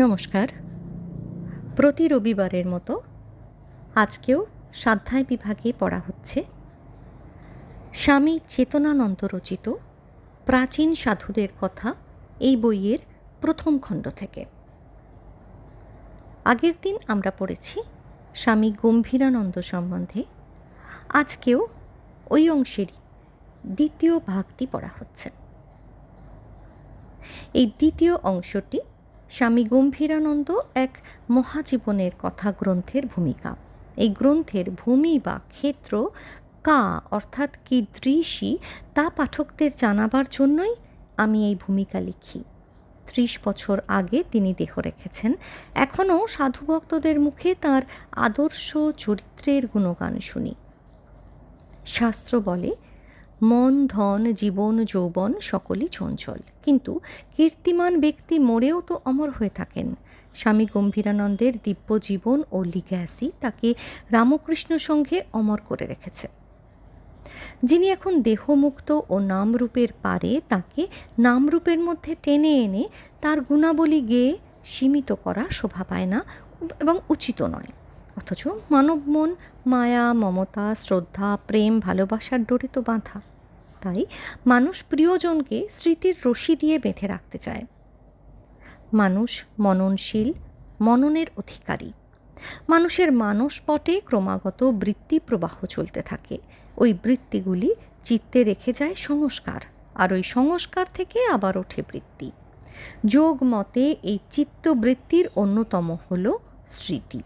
নমস্কার। প্রতি রবিবারের মতো আজকেও স্বাধ্যায় বিভাগে পড়া হচ্ছে স্বামী চেতনানন্দ রচিত প্রাচীন সাধুদের কথা এই বইয়ের প্রথম খণ্ড থেকে। আগের দিন আমরা পড়েছি স্বামী গম্ভীরানন্দ সম্বন্ধে। আজকেও ওই অংশেরই দ্বিতীয় ভাগটি পড়া হচ্ছে। এই দ্বিতীয় অংশটি স্বামী গম্ভীরানন্দ এক মহাজীবনের কথা গ্রন্থের ভূমিকা। এই গ্রন্থের ভূমি বা ক্ষেত্র কা অর্থাৎ কি দৃশ্যি তা পাঠকদের জানাবার জন্যই আমি এই ভূমিকা লিখি। ত্রিশ বছর আগে তিনি দেহ রেখেছেন। এখনও সাধুভক্তদের মুখে তার আদর্শ চরিত্রের গুণগান শুনি। শাস্ত্র বলে, মন, ধন, জীবন, যৌবন সকলই চঞ্চল। কীর্তিমান ব্যক্তি মরেও তো অমর হয়ে থাকেন। স্বামী গম্ভীরানন্দের দিব্য জীবন ও লিগ্যাসি তাকে রামকৃষ্ণ সঙ্গে অমর করে রেখেছে। যিনি এখন দেহমুক্ত ও নামরূপের পারে তাকে নামরূপের মধ্যে টেনে এনে তার গুণাবলী গেয়ে সীমিত করা শোভা পায় না এবং উচিত নয়। অথচ মানব মন মায়া, মমতা, শ্রদ্ধা, প্রেম, ভালোবাসার ডোরে তো বাঁধা। তাই মানুষ প্রিয়জনকে স্মৃতির রশি দিয়ে বেঁধে রাখতে চায়। মানুষ মননশীল, মননের অধিকারী। মানুষের মানসপটে ক্রমাগত বৃত্তি প্রবাহ চলতে থাকে। ওই বৃত্তিগুলি চিত্তে রেখে যায় সংস্কার, আর ওই সংস্কার থেকে আবার ওঠে বৃত্তি। যোগ মতে এই চিত্তবৃত্তির অন্যতম হল স্মৃতি।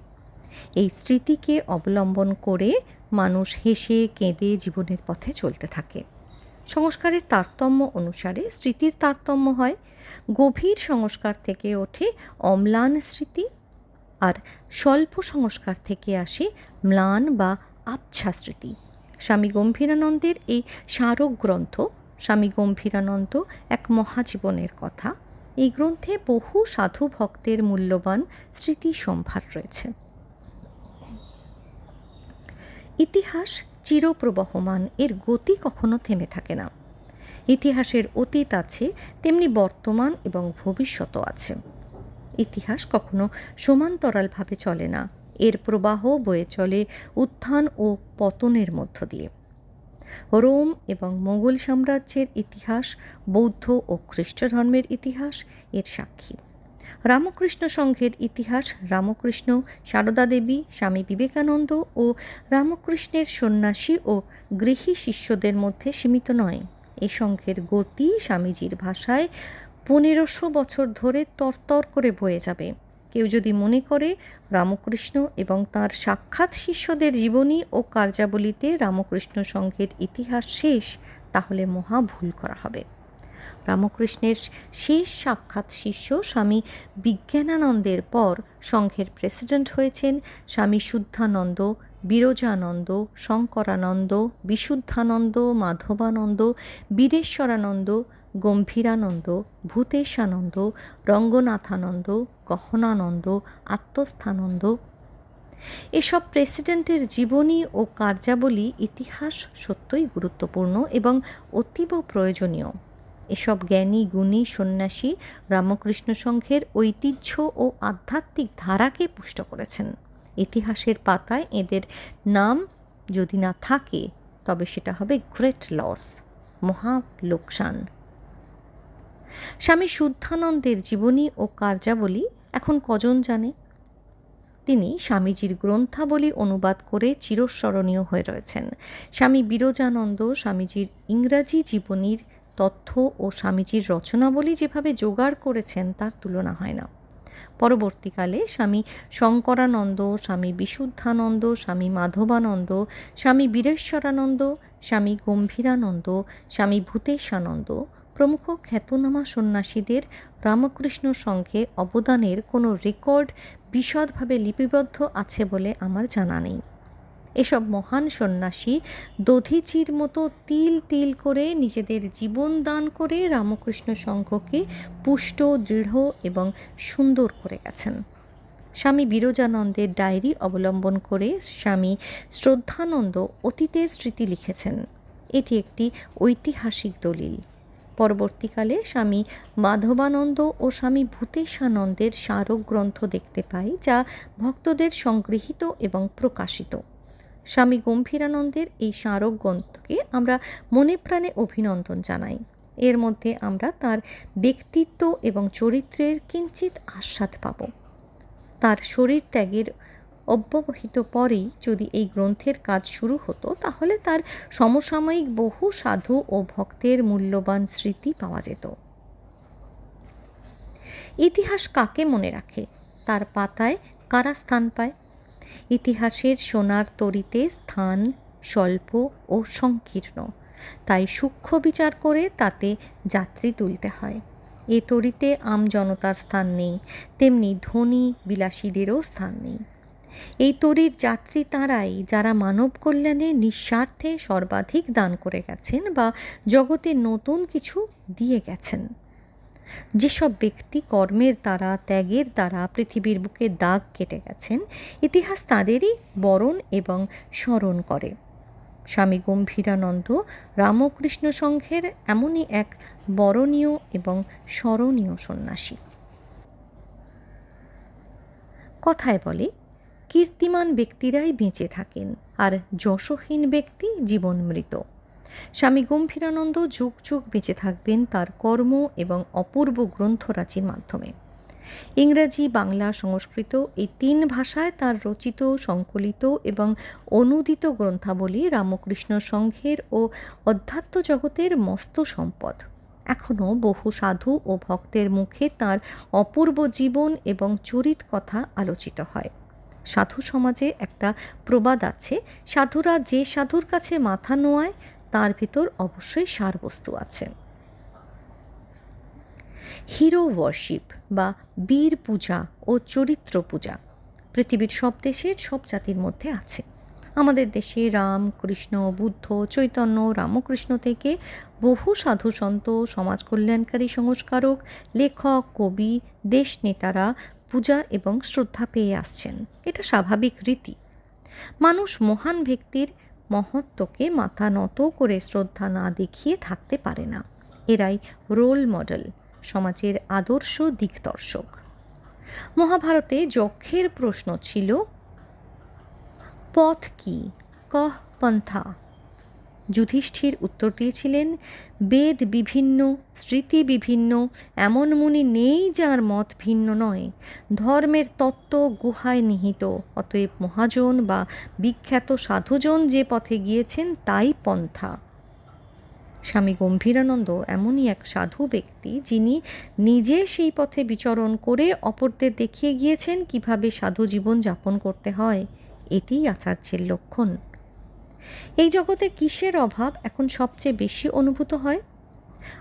এই স্মৃতিকে অবলম্বন করে মানুষ হেসে, কেঁদে জীবনের পথে চলতে থাকে। সংস্কারের তারতম্য অনুসারে স্মৃতির তারতম্য হয়। গভীর সংস্কার থেকে ওঠে অম্লান স্মৃতি আর স্বল্প সংস্কার থেকে আসে ম্লান বা আবছা স্মৃতি। স্বামী গম্ভীরানন্দের এই স্মারক গ্রন্থ, স্বামী গম্ভীরানন্দ এক মহাজীবনের কথা। এই গ্রন্থে বহু সাধু ভক্তের মূল্যবান স্মৃতি সম্ভার রয়েছে। ইতিহাস চিরপ্রবহমান, এর গতি কখনো থেমে থাকে না। ইতিহাসের অতীত আছে, তেমনি বর্তমান এবং ভবিষ্যতও আছে। ইতিহাস কখনো সমান্তরালভাবে চলে না, এর প্রবাহ বয়ে চলে উত্থান ও পতনের মধ্য দিয়ে। রোম এবং মোগল সাম্রাজ্যের ইতিহাস, বৌদ্ধ ও খ্রিস্ট ধর্মের ইতিহাস, এর সাক্ষী। রামকৃষ্ণ সংঘের ইতিহাস, রামকৃষ্ণ, সারদা দেবী, স্বামী বিবেকানন্দ ও রামকৃষ্ণের সন্ন্যাসী ও গৃহী শিষ্যদের মধ্যে সীমিত নয়। এ সংঘের গতি স্বামীজির ভাষায় পনেরোশো বছর ধরে তরতর করে বয়ে যাবে। কেউ যদি মনে করে, রামকৃষ্ণ এবং তার সাক্ষাৎ শিষ্যদের জীবনী ও কার্যাবলীতে রামকৃষ্ণ সংঘের ইতিহাস শেষ, তাহলে মহা ভুল করা হবে। রামকৃষ্ণের শেষ সাক্ষাৎ শিষ্য স্বামী বিজ্ঞানানন্দের পর সংঘের প্রেসিডেন্ট হয়েছেন স্বামী শুদ্ধানন্দ, বিরজানন্দ, শঙ্করানন্দ, বিশুদ্ধানন্দ, মাধবানন্দ বীরেশ্বরানন্দ গম্ভীরানন্দ, ভূতেশানন্দ, রঙ্গনাথানন্দ, গহনানন্দ, আত্মস্থানন্দ। এসব প্রেসিডেন্টের জীবনী ও কার্যাবলী ইতিহাস সত্যই গুরুত্বপূর্ণ এবং অতীব প্রয়োজনীয়। এসব জ্ঞানী, গুণী, সন্ন্যাসী রামকৃষ্ণ সংঘের ঐতিহ্য ও আধ্যাত্মিক ধারাকে পুষ্ট করেছেন। ইতিহাসের পাতায় এদের নাম যদি না থাকে, তবে সেটা হবে গ্রেট লস মহা লোকসান স্বামী শুদ্ধানন্দের জীবনী ও কার্যাবলী এখন কজন জানে? তিনি স্বামীজির গ্রন্থাবলী অনুবাদ করে চিরস্মরণীয় হয়ে রয়েছেন। স্বামী বিরজানন্দ স্বামীজির ইংরাজি জীবনীর তথ্য ও স্বামীজির রচনাবলী যেভাবে জোগাড় করেছেন, তার তুলনা হয় না। পরবর্তীকালে স্বামী শঙ্করানন্দ, স্বামী বিশুদ্ধানন্দ, স্বামী মাধবানন্দ, স্বামী বীরেশ্বরানন্দ, স্বামী গম্ভীরানন্দ, স্বামী ভূতেশানন্দ প্রমুখ খ্যাতনামা সন্ন্যাসীদের রামকৃষ্ণ সংঘে অবদানের কোনো রেকর্ড বিশদভাবে লিপিবদ্ধ আছে বলে আমার জানা নেই। এসব মহান সন্ন্যাসী দধিচির মতো তিল তিল করে নিজেদের জীবন দান করে রামকৃষ্ণ সংঘকে পুষ্ট, দৃঢ় এবং সুন্দর করে গেছেন। স্বামী বিরজানন্দের ডায়েরি অবলম্বন করে স্বামী শ্রদ্ধানন্দ অতীতের স্মৃতি লিখেছেন। এটি একটি ঐতিহাসিক দলিল। পরবর্তীকালে স্বামী মাধবানন্দ ও স্বামী ভূতেশানন্দের স্মারক গ্রন্থ দেখতে পাই, যা ভক্তদের সংগৃহীত এবং প্রকাশিত। স্বামী গম্ভীরানন্দের এই স্মারক গ্রন্থকে আমরা মনে প্রাণে অভিনন্দন জানাই। এর মধ্যে আমরা তার ব্যক্তিত্ব এবং চরিত্রের কিঞ্চিত আস্বাদ পাব। তার শরীর ত্যাগের অব্যবহিত পরেই যদি এই গ্রন্থের কাজ শুরু হতো, তাহলে তার সমসাময়িক বহু সাধু ও ভক্তের মূল্যবান স্মৃতি পাওয়া যেত। ইতিহাস কাকে মনে রাখে? তার পাতায় কারা স্থান পায়? ইতিহাসের সোনার তরিতে স্থান, স্বল্প ও সংকীর্ণ। তাই সূক্ষ্ম বিচার করে তাতে যাত্রী তুলতে হয়। এ তরিতে আম জনতার স্থান নেই, তেমনি ধনী বিলাসীদেরও স্থান নেই। এই তরির যাত্রী তাঁরাই যারা মানব কল্যাণে নিঃস্বার্থে সর্বাধিক দান করে গেছেন বা জগতে নতুন কিছু দিয়ে গেছেন। যেসব ব্যক্তি কর্মের দ্বারা, ত্যাগের দ্বারা পৃথিবীর বুকে দাগ কেটে গেছেন, ইতিহাস তাঁদেরই বরণ এবং স্মরণ করে। স্বামী গম্ভীরানন্দ রামকৃষ্ণ সংঘের এমনই এক বরণীয় এবং স্মরণীয় সন্ন্যাসী। কথায় বলে, কীর্তিমান ব্যক্তিরাই বেঁচে থাকেন আর যশহীন ব্যক্তি জীবন মৃত স্বামী গম্ভীরানন্দ যুগ যুগ বেঁচে থাকবেন তার কর্ম এবং অপূর্ব গ্রন্থরাজির মাধ্যমে। ইংরাজি, বাংলা, সংস্কৃত এই তিন ভাষায় তার রচিত, সংকলিত এবং অনুদিত গ্রন্থাবলী রামকৃষ্ণ সংঘের ও অধ্যাত্ম জগতের মস্ত সম্পদ। এখনও বহু সাধু ও ভক্তের মুখে তার অপূর্ব জীবন এবং চরিত কথা আলোচিত হয়। সাধু সমাজে একটা প্রবাদ আছে, সাধুরা যে সাধুর কাছে মাথা নোয়ায় তার ভিতর অবশ্যই সারবস্তু আছে। হিরো ওয়ার্শিপ বা বীর পূজা ও চরিত্র পূজা পৃথিবীর সব দেশের সব জাতির মধ্যে আছে। আমাদের দেশে রাম, কৃষ্ণ, বুদ্ধ, চৈতন্য, রামকৃষ্ণ থেকে বহু সাধু সন্ত, সমাজ কল্যাণকারী সংস্কারক, লেখক, কবি, দেশ নেতারা পূজা এবং শ্রদ্ধা পেয়ে আসছেন। এটা স্বাভাবিক রীতি। মানুষ মহান ব্যক্তির মহত্বকে মাথা নত করে শ্রদ্ধা না দেখিয়ে থাকতে পারে না। এরাই রোল মডেল, সমাজের আদর্শ দিকদর্শক। মহাভারতে যক্ষের প্রশ্ন ছিল, পথ কি? কহ পন্থা। যুধিষ্ঠির উত্তর দিয়েছিলেন, বেদ বিভিন্ন, স্মৃতি বিভিন্ন, এমন মুনি নেই যার মত ভিন্ন নয়। ধর্মের তত্ত্ব গুহায় নিহিত, অতএব মহাজন বা বিখ্যাত সাধুজন যে পথে গিয়েছেন তাই পন্থা। স্বামী গম্ভীরানন্দ এমনই এক সাধু ব্যক্তি, যিনি নিজে সেই পথে বিচরণ করে অপরদের দেখিয়ে গিয়েছেন কীভাবে সাধু জীবন যাপন করতে হয়। এটিই আচার্যের লক্ষণ। এই জগতে কিসের অভাব এখন সবচেয়ে বেশি অনুভূত হয়?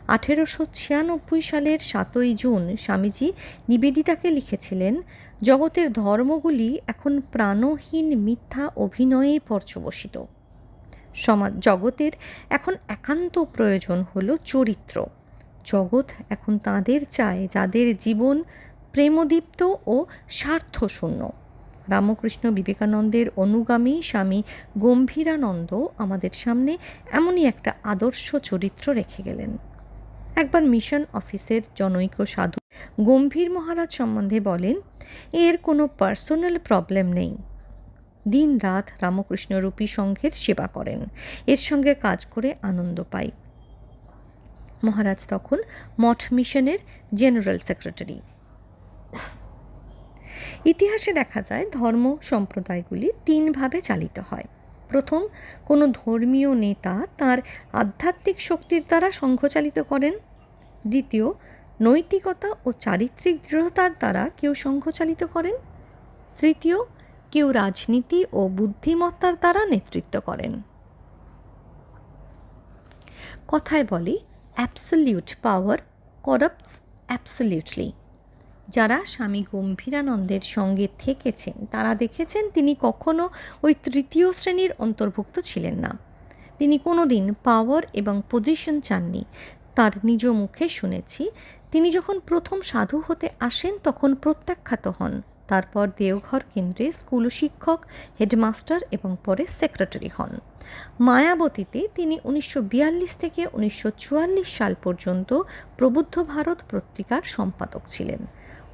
আঠেরোশো ছিয়ানব্বই সালের সাতই জুন স্বামীজি নিবেদিতাকে লিখেছিলেন, জগতের ধর্মগুলি এখন প্রাণহীন মিথ্যা অভিনয়ে পর্যবসিত। সমাজ, জগতের এখন একান্ত প্রয়োজন হল চরিত্র। জগৎ এখন তাদের চায় যাদের জীবন প্রেমদীপ্ত ও স্বার্থশূন্য। রামকৃষ্ণ বিবেকানন্দের অনুগামী স্বামী গম্ভীরানন্দ আমাদের সামনে এমনই একটা আদর্শ চরিত্র রেখে গেলেন। একবার মিশন অফিসের জনৈক সাধু গম্ভীর মহারাজ সম্বন্ধে বলেন, এর কোনো পার্সোনাল প্রবলেম নেই। দিন রাত রামকৃষ্ণরূপী সংঘের সেবা করেন। এর সঙ্গে কাজ করে আনন্দ পাই। মহারাজ তখন মঠ মিশনের জেনারেল সেক্রেটারি। ইতিহাসে দেখা যায় ধর্ম সম্প্রদায়গুলি তিনভাবে চালিত হয়। প্রথম, কোনো ধর্মীয় নেতা তার আধ্যাত্মিক শক্তির দ্বারা সংঘচালিত করেন। দ্বিতীয়, নৈতিকতা ও চারিত্রিক দৃঢ়তার দ্বারা কেউ সংঘচালিত করেন। তৃতীয়, কেউ রাজনীতি ও বুদ্ধিমত্তার দ্বারা নেতৃত্ব করেন। কথায় বলে অ্যাবসলিউট পাওয়ার করাপ্টস অ্যাবসলিউটলি যারা স্বামী গম্ভীরানন্দের সঙ্গে থেকেছেন, তারা দেখেছেন তিনি কখনো ওই তৃতীয় শ্রেণির অন্তর্ভুক্ত ছিলেন না। তিনি কোনো দিন পাওয়ার এবং পজিশন চাননি। তার নিজ মুখে শুনেছি, তিনি যখন প্রথম সাধু হতে আসেন তখন প্রত্যাখ্যাত হন। তারপর দেওঘর কেন্দ্রে স্কুল শিক্ষক, হেডমাস্টার এবং পরে সেক্রেটারি হন। মায়াবতীতে তিনি উনিশশো বিয়াল্লিশ থেকে উনিশশো চুয়াল্লিশ সাল পর্যন্ত প্রবুদ্ধ ভারত পত্রিকার সম্পাদক ছিলেন।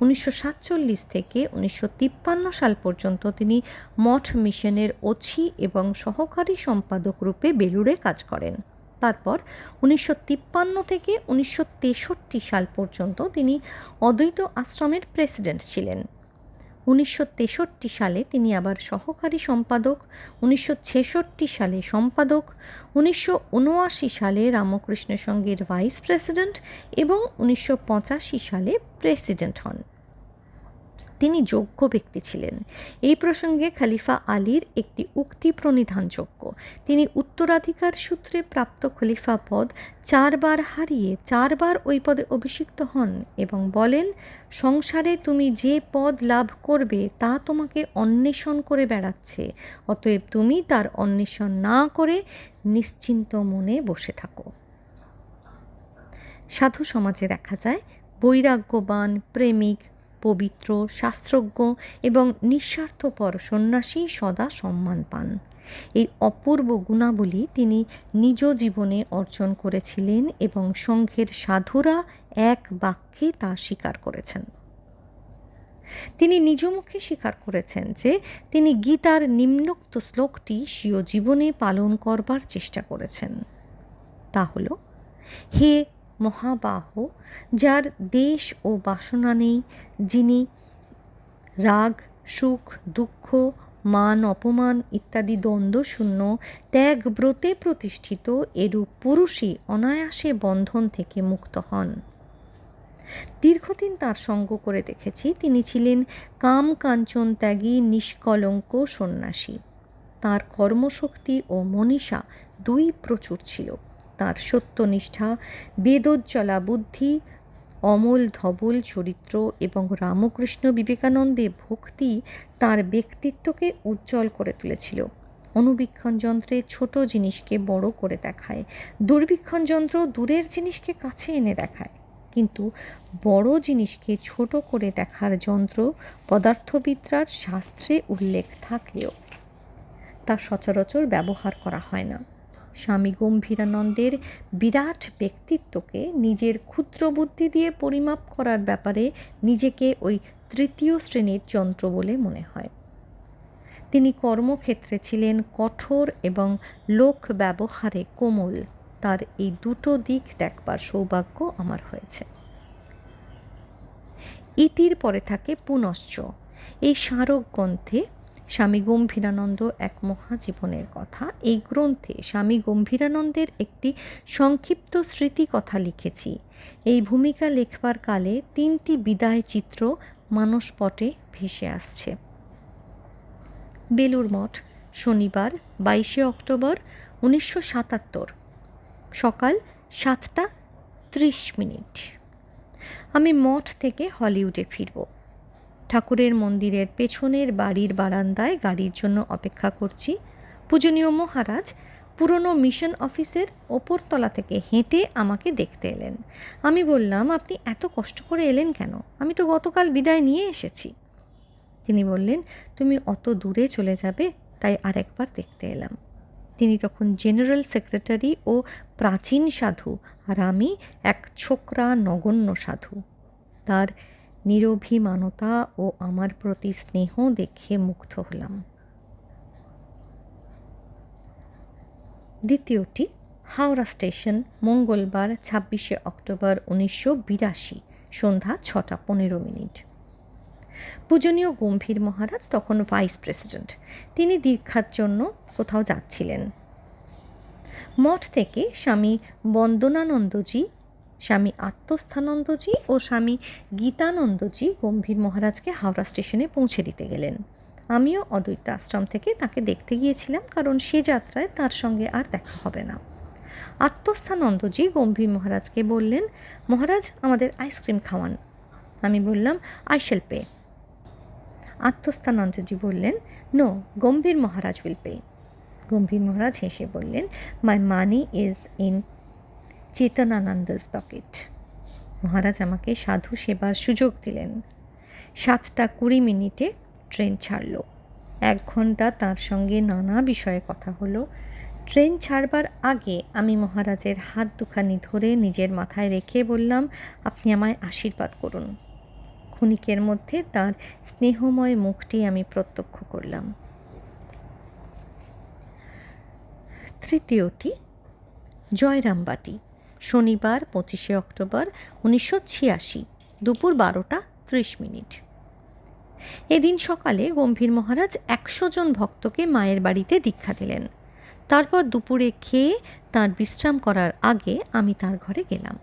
উনিশশো সাতচল্লিশ থেকে উনিশশো তিপ্পান্ন সাল পর্যন্ত তিনি মঠ মিশনের ওছি এবং সহকারী সম্পাদক রূপে বেলুড়ে কাজ করেন। তারপর উনিশশো তিপ্পান্ন থেকে উনিশশো তেষট্টি সাল পর্যন্ত তিনি অদ্বৈত আশ্রমের প্রেসিডেন্ট ছিলেন। উনিশশো তেষট্টি সালে তিনি আবার সহকারী সম্পাদক, উনিশশো ছেষট্টি সালে সম্পাদক, উনিশশো উনআশি সালে রামকৃষ্ণ সঙ্গের ভাইস প্রেসিডেন্ট এবং উনিশশো পঁচাশি সালে প্রেসিডেন্ট হন। তিনি যোগ্য ব্যক্তি ছিলেন। এই প্রসঙ্গে খলিফা আলীর একটি উক্তি প্রণিধানযোগ্য। তিনি উত্তরাধিকার সূত্রে প্রাপ্ত খলিফা পদ চারবার হারিয়ে চারবার ওই পদে অভিষিক্ত হন এবং বলেন, সংসারে তুমি যে পদ লাভ করবে তা তোমাকে অন্বেষণ করে বেড়াচ্ছে। অতএব তুমি তার অন্বেষণ না করে নিশ্চিন্ত মনে বসে থাকো। সাধু সমাজে দেখা যায়, বৈরাগ্যবান, প্রেমিক পবিত্র, শাস্ত্রজ্ঞ এবং নিঃস্বার্থপর সন্ন্যাসী সদা সম্মান পান। এই অপূর্ব গুণাবলী তিনি নিজ জীবনে অর্জন করেছিলেন এবং সংঘের সাধুরা এক বাক্যে তা স্বীকার করেছেন। তিনি নিজ মুখে স্বীকার করেছেন যে, তিনি গীতার নিম্নোক্ত শ্লোকটি স্বীয় জীবনে পালন করবার চেষ্টা করেছেন। তা হল, হে মহাবাহ, যার দেশ ও বাসনা নেই, যিনি রাগ, সুখ, দুঃখ, মান, অপমান ইত্যাদি দ্বন্দ্বশূন্য ত্যাগ ব্রতে প্রতিষ্ঠিত, এরূপ পুরুষই অনায়াসে বন্ধন থেকে মুক্ত হন। দীর্ঘদিন তার সঙ্গ করে দেখেছি, তিনি ছিলেন কাম কাঞ্চন ত্যাগী, নিষ্কলঙ্ক সন্ন্যাসী। তার কর্মশক্তি ও মনীষা দুই প্রচুর ছিল। তার সত্যনিষ্ঠা, বেদোজ্জ্বলা বুদ্ধি, অমল ধবল চরিত্র এবং রামকৃষ্ণ বিবেকানন্দে ভক্তি তার ব্যক্তিত্বকে উজ্জ্বল করে তুলেছিল। অনুবীক্ষণ যন্ত্রে ছোট জিনিসকে বড় করে দেখায়, দূরবীক্ষণ যন্ত্র দূরের জিনিসকে কাছে এনে দেখায়। কিন্তু বড় জিনিসকে ছোট করে দেখার যন্ত্র পদার্থবিদ্যার শাস্ত্রে উল্লেখ থাকলেও তা সচরাচর ব্যবহার করা হয় না। স্বামী গম্ভীরানন্দের বিরাট ব্যক্তিত্বকে নিজের ক্ষুদ্র বুদ্ধি দিয়ে পরিমাপ করার ব্যাপারে নিজেকে ওই তৃতীয় শ্রেণির যন্ত্র বলে মনে হয়। তিনি কর্মক্ষেত্রে ছিলেন কঠোর এবং লোক ব্যবহারে কোমল। তার এই দুটো দিক দেখবার সৌভাগ্য আমার হয়েছে। ইতির পরে থাকে পুনশ্চ। এই স্মারক গ্রন্থে স্বামী গম্ভীরানন্দ এক মহাজীবনের কথা। এই গ্রন্থে স্বামী গম্ভীরানন্দের একটি সংক্ষিপ্ত স্মৃতি কথা লিখেছি। এই ভূমিকা লেখবার কালে তিনটি বিদায় চিত্র মানসপটে ভেসে আসছে। বেলুর মঠ, শনিবার, বাইশে অক্টোবর, উনিশশো সাতাত্তর, সকাল সাতটা ত্রিশ মিনিট। আমি মঠ থেকে হলিউডে ফিরবো। ঠাকুরের মন্দিরের পেছনের বাড়ির বারান্দায় গাড়ির জন্য অপেক্ষা করছি। পূজনীয় মহারাজ, পুরনো মিশন অফিসের ওপরতলা থেকে হেঁটে আমাকে দেখতে এলেন। আমি বললাম, আপনি এত কষ্ট করে এলেন কেন? আমি তো গতকাল বিদায় নিয়ে এসেছি। তিনি বললেন, তুমি অত দূরে চলে যাবে, তাই আরেকবার দেখতে এলাম। তিনি তখন জেনারেল সেক্রেটারি ও প্রাচীন সাধু আর আমি এক ছোকরা নগণ্য সাধু। তার নিরভিমানতা ও আমার প্রতি স্নেহ দেখে মুগ্ধ হলাম। দ্বিতীয়টি, হাওড়া স্টেশন, মঙ্গলবার, ছাব্বিশে অক্টোবর উনিশশো বিরাশি, সন্ধ্যা ছটা পনেরো মিনিট। পূজনীয় গম্ভীর মহারাজ তখন ভাইস প্রেসিডেন্ট। তিনি দীক্ষার জন্য কোথাও যাচ্ছিলেন। মঠ থেকে স্বামী বন্দনানন্দজি স্বামী আত্মস্থানন্দজি ও স্বামী গীতানন্দজি গম্ভীর মহারাজকে হাওড়া স্টেশনে পৌঁছে দিতে গেলেন। আমিও অদ্বৈত আশ্রম থেকে তাকে দেখতে গিয়েছিলাম কারণ সে যাত্রায় তার সঙ্গে আর দেখা হবে না। আত্মস্থানন্দজি গম্ভীর মহারাজকে বললেন, মহারাজ, আমাদের আইসক্রিম খাওয়ান। আমি বললাম, আই পে। আত্মস্থানন্দজি বললেন, no, Gambhir Maharaj will pay. Gambhir Maharaj হেসে বললেন, my money is in Chetanananda's pocket Maharaj আমাকে সাধু সেবার সুযোগ দিলেন। সাতটা কুড়ি মিনিটে ট্রেন ছাড়ল। এক ঘণ্টা তার সঙ্গে নানা বিষয়ে কথা হলো। ট্রেন ছাড়বার আগে আমি মহারাজের হাত দুখানি ধরে নিজের মাথায় রেখে বললাম, আপনি আমায় আশীর্বাদ করুন। ক্ষণিকের মধ্যে তার স্নেহময় মুখটি আমি প্রত্যক্ষ করলাম। তৃতীয়টি, জয়রামবাটি। শনিবার, পঁচিশে অক্টোবর, উনিশশো ছিয়াশি, দুপুর বারোটা ত্রিশ মিনিট। এদিন সকালে গম্ভীর মহারাজ একশো জন ভক্তকে মায়ের বাড়িতে দীক্ষা দিলেন। তারপর দুপুরে খেয়ে তার বিশ্রাম করার আগে আমি তার ঘরে গেলাম।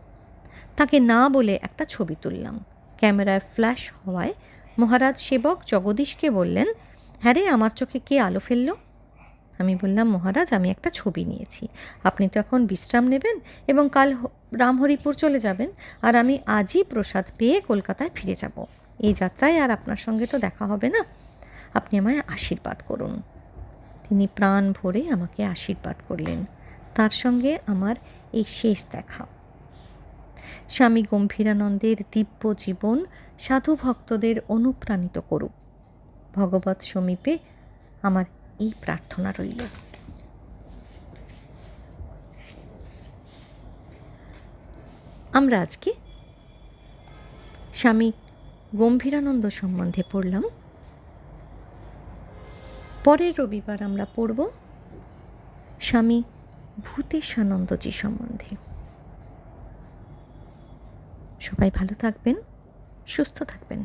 তাকে না বলে একটা ছবি তুললাম। ক্যামেরায় ফ্ল্যাশ হওয়ায় মহারাজ সেবক জগদীশকে বললেন হ্যাঁ রে, আমার চোখে কে আলো ফেলল? আমি বললাম, মহারাজ, আমি একটা ছবি নিয়েছি। আপনি তো এখন বিশ্রাম নেবেন এবং কাল রামহরিপুর চলে যাবেন। আর আমি আজই প্রসাদ পেয়ে কলকাতায় ফিরে যাব। এই যাত্রায় আর আপনার সঙ্গে তো দেখা হবে না। আপনি আমায় আশীর্বাদ করুন। তিনি প্রাণ ভরে আমাকে আশীর্বাদ করলেন। তার সঙ্গে আমার এই শেষ দেখা। স্বামী গম্ভীরানন্দের দিব্য জীবন সাধু ভক্তদের অনুপ্রাণিত করুক। ভগবত সমীপে আমার এই প্রার্থনা রইল। আমরা আজকে স্বামী গম্ভীরানন্দ সম্বন্ধে পড়লাম। পরের রবিবার আমরা পড়ব স্বামী ভূতেশানন্দজি সম্বন্ধে। সবাই ভালো থাকবেন, সুস্থ থাকবেন।